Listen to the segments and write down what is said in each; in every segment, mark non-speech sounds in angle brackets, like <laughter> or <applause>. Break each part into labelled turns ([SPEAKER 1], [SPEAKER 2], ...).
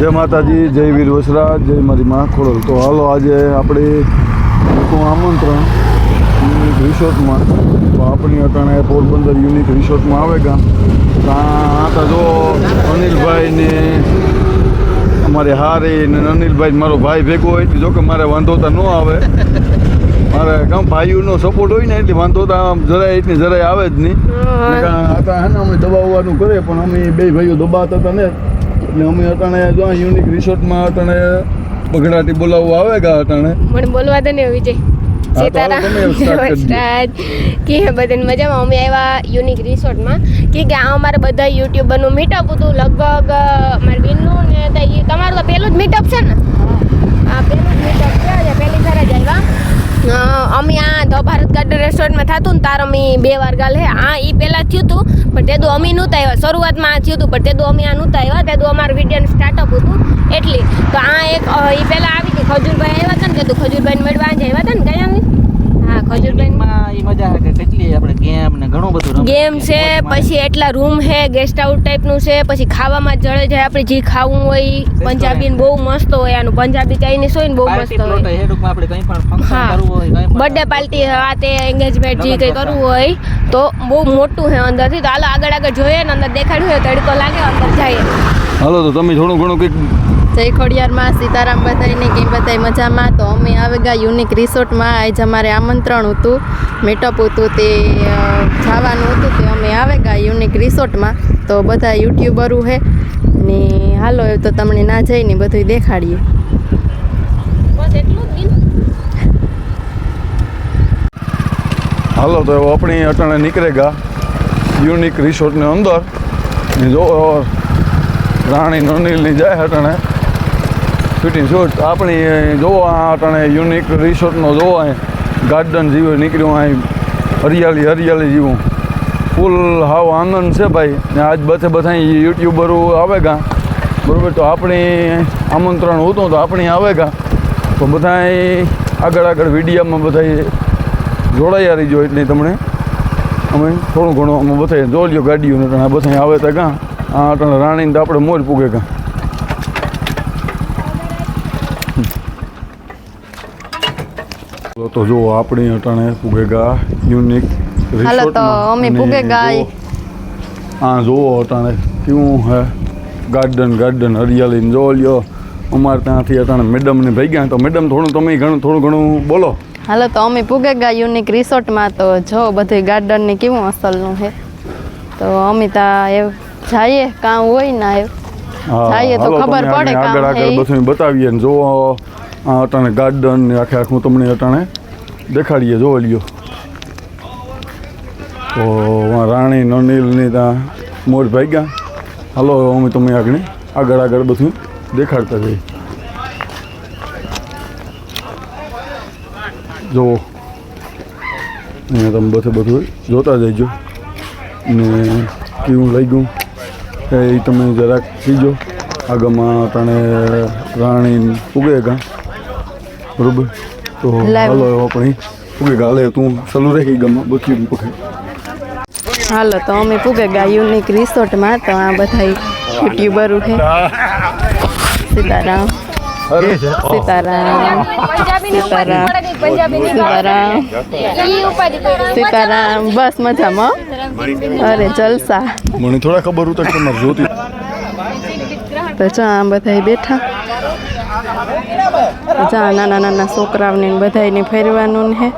[SPEAKER 1] જય માતાજી જય વીર વસરા જય મારી માં ખોડલ. તો હાલો આજે આપણે મોટું આમંત્રણ યુનિક રિસોર્ટમાં. તો આપણી અટાણે પોરબંદર યુનિક રિસોર્ટમાં આવે ગા. ત્યાં તો જો અનિલભાઈ ને અમારે હારી ને અનિલભાઈ મારો ભાઈ ભેગો હોય એટલે જો કે મારે વાંધોતા ન આવે. મારે કામ ભાઈઓનો સપોર્ટ હોય ને એટલે વાંધોતા આમ જરાય એટલે જરાય આવે જ નહીં. કાં અમે દબાવવાનું કરે પણ અમે બે ભાઈઓ દબાતા હતા ને. એટલે અમે અટાણે જો યુનિક રિસોર્ટમાં અટાણે બગડાટી બોલાવવા આવે ગા અટાણે?
[SPEAKER 2] મને બોલવા દે ને વિજય. કે બધાને મજામાં? અમે આવ્યા યુનિક રિસોર્ટમાં કે કે આ અમારે બધા યુટ્યુબરનું મીટઅપ હતું. લગભગ મારે બેનનું ને તમારું તો પહેલું જ મીટઅપ છે ને? આ પહેલું જ મીટઅપ છે પહેલી વાર જ આવ્યા. અમે આ ધ ભારત ગાર્ડન રેસ્ટોરન્ટમાં થતું ને તાર અમે બે વાર ગાલ હે. આ એ પહેલાં થયું હતું પણ તે દો અમે નહોતા આવ્યા. શરૂઆતમાં આ થયું હતું, પણ તે દો અમે આ નહોતા આવ્યા. તે દો અમારું વિડીયોનું સ્ટાર્ટઅપ હતું. એટલી તો આ એક એ પહેલાં આવી હતી. ખજૂરભાઈ આવ્યા હતા ને કે તું ખજૂરભાઈને મળવા આજે આવ્યા હતા ને કયા આવી હા ખજૂરભાઈ
[SPEAKER 3] માં ઈ મજા આવે કે કેટલી આપણે ગેમ ને ઘણું બધું
[SPEAKER 2] ગેમ છે પછી એટલા રૂમ છે ગેસ્ટ હાઉસ ટાઈપનું છે પછી ખાવામાં જળે જાય આપણે જે ખાવું હોય પંજાબી બહુ મસ્ત હોય આનું પંજાબી ચાઇનીઝ હોય ને બહુ
[SPEAKER 3] પાર્ટી
[SPEAKER 2] મસ્ત હોય.
[SPEAKER 3] આપણે કંઈ પણ ફંક્શન
[SPEAKER 2] હા.
[SPEAKER 3] કરવું હોય
[SPEAKER 2] બર્થડે પાર્ટી આ તે એન્ગેજમેન્ટ જે કંઈ કરવું હોય તો બહુ મોટું છે અંદરથી. તો હાલો આગળ આગળ જોઈએ ને અંદર દેખાડ્યું હોય તડકો લાગે અંદર જઈએ.
[SPEAKER 1] હાલો તો તમે થોડું ઘણું કંઈક
[SPEAKER 4] જય ખોડિયારમાં સીતારામ બધાઈને કેમ બધાય મજામાં? તો અમે આવી ગયા યુનિક રિસોર્ટમાં આજ અમારે આમંત્રણ હતું મીટઅપ હતું તે જવાનું હતું તે અમે આવે ગયા યુનિક રિસોર્ટમાં. તો બધા યુટ્યુબરો છે ને હાલો એ તો તમને ના જઈને બધું દેખાડીએ.
[SPEAKER 2] બસ એટલું જ
[SPEAKER 1] હાલો તો આપણી અટાણે નીકળે ગા યુનિક રિસોર્ટની અંદર. જો રાણી નનિલની જાય અટાણે. ફિટિંગ શૂટ આપણી જોવો આ અટાણે યુનિક રિસોર્ટનો જોવો અહીં. ગાર્ડન જેવું નીકળ્યું અહીં. હરિયાળી હરિયાળી જેવું. ફૂલ હાવ આનંદ છે ભાઈ. ને આજ બધે બધા યુટ્યુબરો આવે ગા. બરાબર? તો આપણી આમંત્રણ હતું તો આપણી આવે ગા. તો બધા આગળ આગળ વિડીયામાં બધા જોડાયા રહીજો એટલે તમને અમે થોડું ઘણું અમે બધા જોઈ લ્યો ગાડીઓને. આ બધા આવે તા ગા. આ રાણીને તો આપણે મોર પૂગે કાં તો જો આપણી અટાણે પૂગેગા યુનિક
[SPEAKER 4] હાલો તો અમે પૂગેગા.
[SPEAKER 1] આ જુઓ અટાણે કેવું હે? ગાર્ડન ગાર્ડન હરિયાળી જો લ્યો. અમારે ત્યાંથી અટાણે મેડમને ભાઈ ગયા તો મેડમ થોડું તમે ઘણું થોડું ઘણું બોલો.
[SPEAKER 4] હાલો તો અમે પૂગે યુનિક રિસોર્ટમાં તો જો બધું ગાર્ડન ને કેવું અસલનું છે તો અમે ત્યાં એ જઈએ કામ હોય ના એ જઈએ તો ખબર પડે
[SPEAKER 1] આગળ
[SPEAKER 4] કામ
[SPEAKER 1] આગળ. બધું બતાવીએ ને જો આ અટાણે ગાર્ડન ને આખે આખું તમને અટાણે દેખાડીએ જો લ્યો. તો રાણી નનિલની ત્યાં મોર ભાગ્યા. હાલો, અમે તમે આગળ આગળ આગળ બધું દેખાડતા જઈએ. જુઓ અહીંયા તમે બધે બધું જોતા જઈજો. ને કેવું લઈ ગયું એ તમે જરાક પીજો આગળમાં અટાણે રાણી ઉગે ગા બરોબર? તો હાલો એવો ઉગે ગા ગાલે તું ચાલુ રહી ગમાં બચી પકડ
[SPEAKER 4] હાલો તો અમે પૂગે ગયા યુનિક રિસોર્ટમાં તો આ બધા યુટ્યુબર ઉઠે સીતારામ. સીતારામ. સીતારામ. સીતારામ. સીતારામ. બસ મજામાં. અરે જલસા.
[SPEAKER 1] મને થોડા ખબર હતું કે જોતી.
[SPEAKER 4] તો ચા આ બધા બેઠા. જા નાના નાના છોકરાઓને બધાને ફેરવાનું ને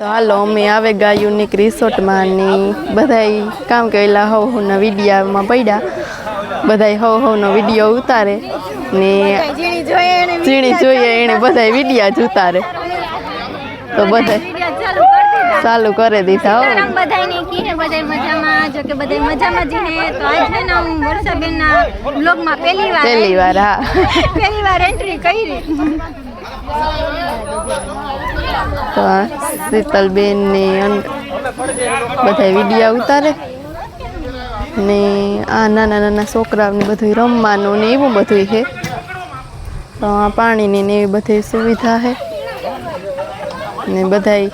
[SPEAKER 4] તો હાલો અમે આવે ગયા યુનિક રિસોર્ટમાં ને બધાય કામ કરેલા હવ હવના વિડીયામાં પડ્યા. બધાય હવ હવનો વીડિયો ઉતારે ને
[SPEAKER 2] જોઈએ એણે
[SPEAKER 4] ચીણી જોઈએ એને બધાય વિડીયા જ ઉતારે. તો બધાય ચાલુ કરી દીધા. હો.
[SPEAKER 5] બધાયને કીને બધાય મજામાં જો કે બધાય મજામાં જ હે તો આજ છે ને હું વર્ષાબેનના બ્લોગમાં પહેલી વાર
[SPEAKER 4] પહેલી વાર હા. <laughs>
[SPEAKER 5] પહેલી વાર એન્ટ્રી કરી.
[SPEAKER 4] તો શીતલબેન ને બધા બધાય વિડીયા ઉતારે. ને આ નાના નાના છોકરાઓને બધું રમવાનું ને એવું બધું છે. તો આ પાણીની ને એવી બધી સુવિધા છે. ને બધાય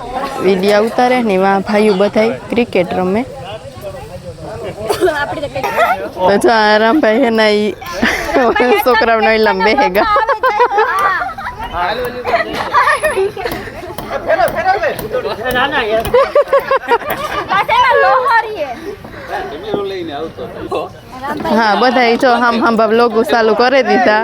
[SPEAKER 4] વિડીયા ઉતારે ને વા ભાઈઓ બધાય ક્રિકેટ રમે. તો જો આ રામભાઈ હે ના ઈ છોકરાઓને ઓલામાં બેહે ગા હા બધાય જો હામ હામ બાપ લોગો ચાલુ કરી દીધા.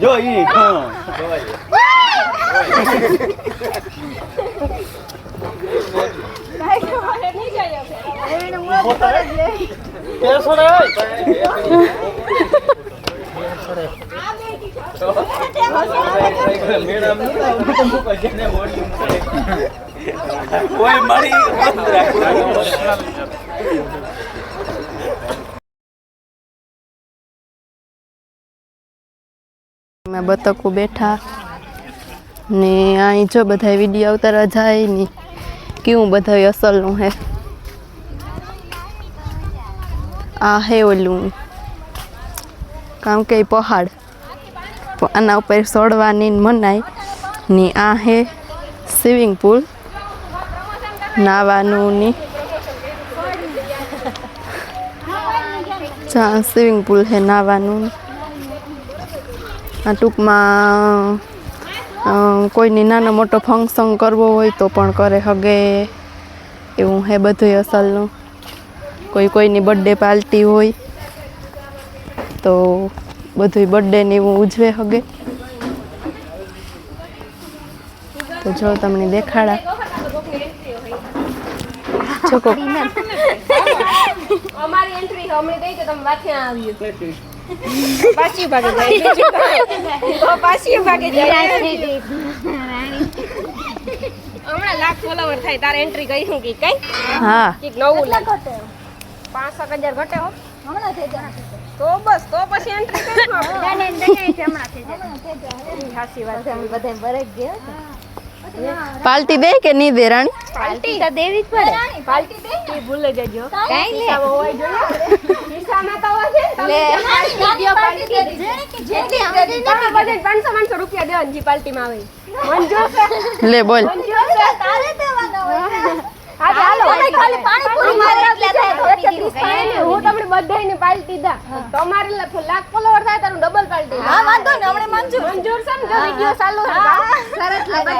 [SPEAKER 6] જો ઈ હા કોઈ મળી
[SPEAKER 4] બતકો બેઠા ને અહીં જો બધા વીડિયો ઉતારવા જાય ને, કેવું બધા અસલનું હે? આ હે ઓલું, કામ કે પહાડ. આના ઉપર ચડવાની મનાય ને આ હે સ્વિમિંગ પુલ નાવાનું ને. સ્વિમિંગ પુલ હે નાવાનું ટૂંકમાં કોઈને નાનો મોટો ફંક્શન કરવો હોય તો પણ કરે હગે. એવું હે બધું અસલનું. કોઈ કોઈની બર્થડે પાર્ટી હોય તો બધું બર્થડેને એવું ઉજવે હગે. તો જો તમને દેખાડા.
[SPEAKER 2] અમારી એન્ટ્રી અમે દઈ તો તમે વાથે આવ્યું પાછી ભાગે જાય પાછી ભાગે જાય હમણાં લાખ ફોલોવર થાય તારે એન્ટ્રી કરી હું કઈ કઈ
[SPEAKER 4] હા
[SPEAKER 2] કંઈક નવું લાગ પાંચસો હજાર ઘટે હો તો બસ તો પછી એન્ટ્રી કરી સાચી વાત છે
[SPEAKER 4] પાર્ટી દે કે નહીં દે રાણી?
[SPEAKER 2] પાલટી તો દેવી જ પડે. પાલટી દે કે ભૂલે જજો. કાઈ લે હોય જો ખિસ્સામાં તો હોય છે લે. વિડિયો પાલટી દે. તમે બધે 500 500 રૂપિયા દેવાની જી પાર્ટીમાં આવે મંજૂર છે.
[SPEAKER 4] લે બોલ
[SPEAKER 2] મંજૂર છે તારે દેવાના હોય હા હાલો ખાલી પાણીપુરી મારે એકત્રીસ થાય હું તમને બધાયને પાર્ટી દા તમારે લાખ ફોલોવર થાય તારું ડબલ પાર્ટી હા વાંધો ને હમણે મંજૂર. મંજૂર છે ને જો વિડિયો ચાલુ સરસ લાગે.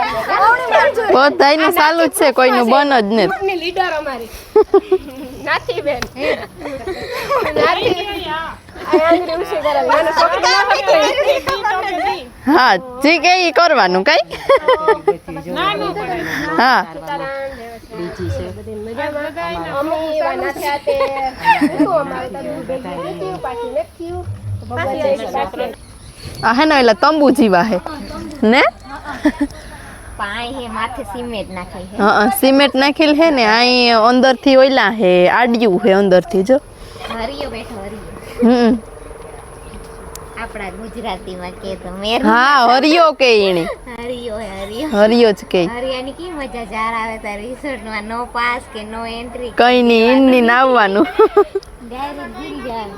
[SPEAKER 4] બધાયનું ચાલુ જ છે કોઈનું બન જ
[SPEAKER 2] ને લીડર અમારી. નાથી બેન.
[SPEAKER 4] હા જી કે ઈ કરવાનું કઈ? હા.
[SPEAKER 2] અમે એવા ના થયા તે. અમારે તો દૂધ ભેગું પાછી
[SPEAKER 4] હે ને એટલે તંબુ જીવા હે. ને?
[SPEAKER 5] હે સિમેન્ટ નાખી હા.
[SPEAKER 4] સિમેન્ટ નાખેલ હે ને અહીં અંદરથી ઓઈલા હે આડ્યું હે અંદરથી જો.
[SPEAKER 5] હરિયો બેઠો હરિયો.
[SPEAKER 4] હમ.
[SPEAKER 5] આપણા ગુજરાતીમાં કે તો મેર
[SPEAKER 4] હા હરિયો કે ઈણી.
[SPEAKER 5] હરિયો હરિયો.
[SPEAKER 4] હરિયો જ કે.
[SPEAKER 5] હરિયાની કી મજા જાર આવે તાર રિસોર્ટમાં? નો પાસ કે નો એન્ટ્રી?
[SPEAKER 4] કઈ ની ઈની નાવવાનું
[SPEAKER 5] ડાયરેક્ટ ગીરી જાય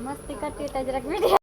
[SPEAKER 5] મસ્તી કરતી તો જરાક વીડિયો